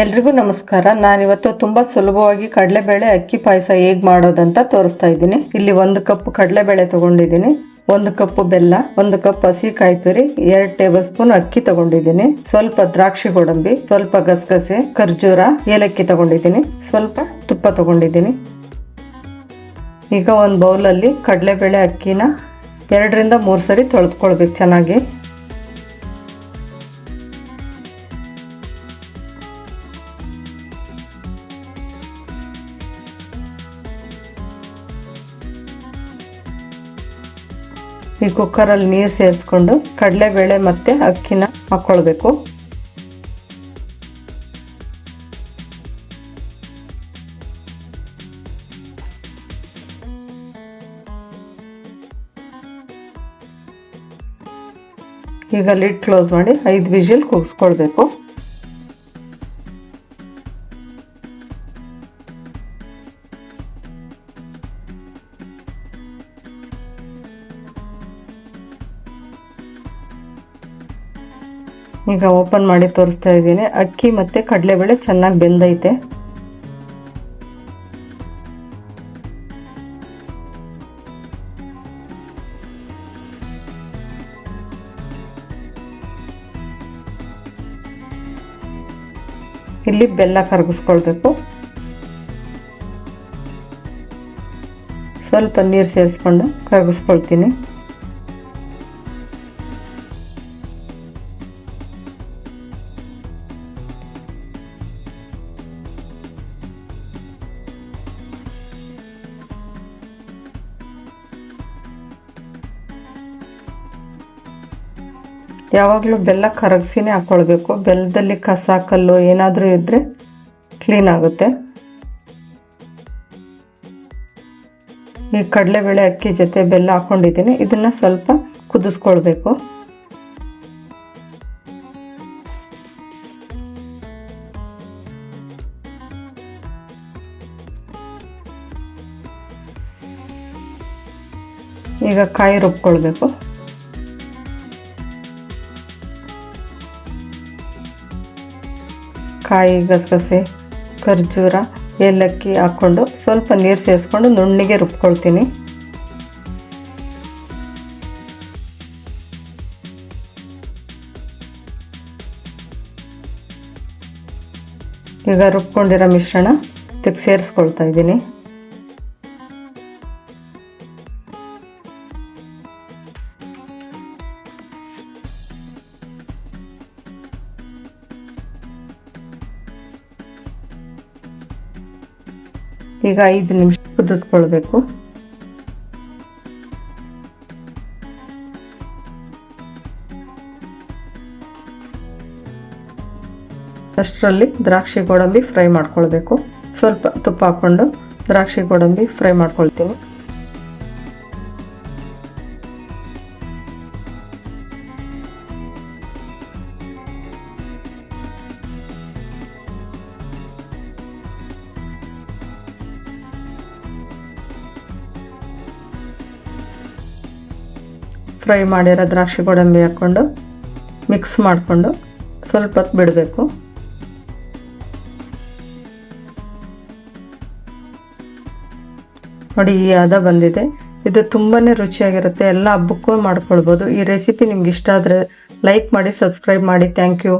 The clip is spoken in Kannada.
ಎಲ್ರಿಗೂ ನಮಸ್ಕಾರ. ನಾನಿವತ್ತು ತುಂಬಾ ಸುಲಭವಾಗಿ ಕಡಲೆಬೇಳೆ ಅಕ್ಕಿ ಪಾಯಸ ಹೇಗೆ ಮಾಡೋದಂತ ತೋರಿಸ್ತಾ ಇದ್ದೀನಿ. ಇಲ್ಲಿ ಒಂದು ಕಪ್ ಕಡಲೆಬೇಳೆ ತಗೊಂಡಿದ್ದೀನಿ. ಒಂದು ಕಪ್ ಬೆಲ್ಲ, ಒಂದು ಕಪ್ ಹಸಿ ಕಾಯಿ ತುರಿ, ಎರಡು ಟೇಬಲ್ ಸ್ಪೂನ್ ಅಕ್ಕಿ ತಗೊಂಡಿದ್ದೀನಿ. ಸ್ವಲ್ಪ ದ್ರಾಕ್ಷಿ ಗೋಡಂಬಿ, ಸ್ವಲ್ಪ ಗಸಗಸೆ, ಖರ್ಜೂರ, ಏಲಕ್ಕಿ ತಗೊಂಡಿದ್ದೀನಿ. ಸ್ವಲ್ಪ ತುಪ್ಪ ತಗೊಂಡಿದ್ದೀನಿ. ಈಗ ಒಂದು ಬೌಲಲ್ಲಿ ಕಡಲೆಬೇಳೆ ಅಕ್ಕಿನ ಎರಡರಿಂದ ಮೂರು ಸರಿ ತೊಳೆದ್ಕೊಳ್ಬೇಕು ಚೆನ್ನಾಗಿ. ಈ ಕುಕ್ಕರಲ್ಲಿ ನೀರು ಸೇರಿಸ್ಕೊಂಡು ಕಡಲೆಬೇಳೆ ಮತ್ತು ಅಕ್ಕಿನ ಹಾಕ್ಕೊಳ್ಬೇಕು ಈಗ ಲಿಡ್ ಕ್ಲೋಸ್ ಮಾಡಿ ಐದು ವಿಜಿಲ್ ಕೂಗಿಸ್ಕೊಳ್ಬೇಕು. ಈಗ ಓಪನ್ ಮಾಡಿ ತೋರಿಸ್ತಾ ಇದ್ದೀನಿ. ಅಕ್ಕಿ ಮತ್ತು ಕಡಲೆಬೇಳೆ ಚೆನ್ನಾಗಿ ಬೆಂದೈತೆ. ಇಲ್ಲಿ ಬೆಲ್ಲ ಕರಗಿಸ್ಕೊಳ್ಬೇಕು. ಸ್ವಲ್ಪ ನೀರು ಸೇರಿಸ್ಕೊಂಡು ಕರಗಿಸ್ಕೊಳ್ತೀನಿ. ಯಾವಾಗಲೂ ಬೆಲ್ಲ ಕರಗಿಸಿನೇ ಹಾಕ್ಕೊಳ್ಬೇಕು ಬೆಲ್ಲದಲ್ಲಿ ಕಸ, ಕಲ್ಲು ಏನಾದರೂ ಇದ್ದರೆ ಕ್ಲೀನ್ ಆಗುತ್ತೆ. ಈ ಕಡಲೆಬೇಳೆ ಅಕ್ಕಿ ಜೊತೆ ಬೆಲ್ಲ ಹಾಕ್ಕೊಂಡಿದ್ದೀನಿ ಇದನ್ನು ಸ್ವಲ್ಪ ಕುದಿಸ್ಕೊಳ್ಬೇಕು. ಈಗ ಕಾಯಿ ರುಬ್ಕೊಳ್ಬೇಕು. ಕಾಯಿ ಗಸಗಸೆ, ಖರ್ಜೂರ, ಏಲಕ್ಕಿ ಹಾಕ್ಕೊಂಡು ಸ್ವಲ್ಪ ನೀರು ಸೇರಿಸ್ಕೊಂಡು ನುಣ್ಣಿಗೆ ರುಬ್ಕೊಳ್ತೀನಿ. ಈಗ ರುಬ್ಕೊಂಡಿರೋ ಮಿಶ್ರಣ ಇದಕ್ಕೆ ಸೇರಿಸ್ಕೊಳ್ತಾ ಇದ್ದೀನಿ. ಈಗ ಐದು ನಿಮಿಷ ಕುದಿಸ್ಕೊಳ್ಬೇಕು. ಅಷ್ಟರಲ್ಲಿ ದ್ರಾಕ್ಷಿ ಗೋಡಂಬಿ ಫ್ರೈ ಮಾಡ್ಕೊಳ್ಬೇಕು. ಸ್ವಲ್ಪ ತುಪ್ಪ ಹಾಕ್ಕೊಂಡು ದ್ರಾಕ್ಷಿ ಗೋಡಂಬಿ ಫ್ರೈ ಮಾಡ್ಕೊಳ್ತೀನಿ. ಫ್ರೈ ಮಾಡಿರೋ ದ್ರಾಕ್ಷಿ ಗೋಡಂಬಿ ಹಾಕ್ಕೊಂಡು ಮಿಕ್ಸ್ ಮಾಡಿಕೊಂಡು ಸ್ವಲ್ಪ ಹೊತ್ತು ಬಿಡಬೇಕು. ನೋಡಿ, ಈ ಹದ ಬಂದಿದೆ. ಇದು ತುಂಬಾ ರುಚಿಯಾಗಿರುತ್ತೆ. ಎಲ್ಲ ಹಬ್ಬಕ್ಕೂ ಮಾಡ್ಕೊಳ್ಬೋದು. ಈ ರೆಸಿಪಿ ನಿಮ್ಗೆ ಇಷ್ಟ ಆದರೆ ಲೈಕ್ ಮಾಡಿ ಸಬ್ಸ್ಕ್ರೈಬ್ ಮಾಡಿ. Thank you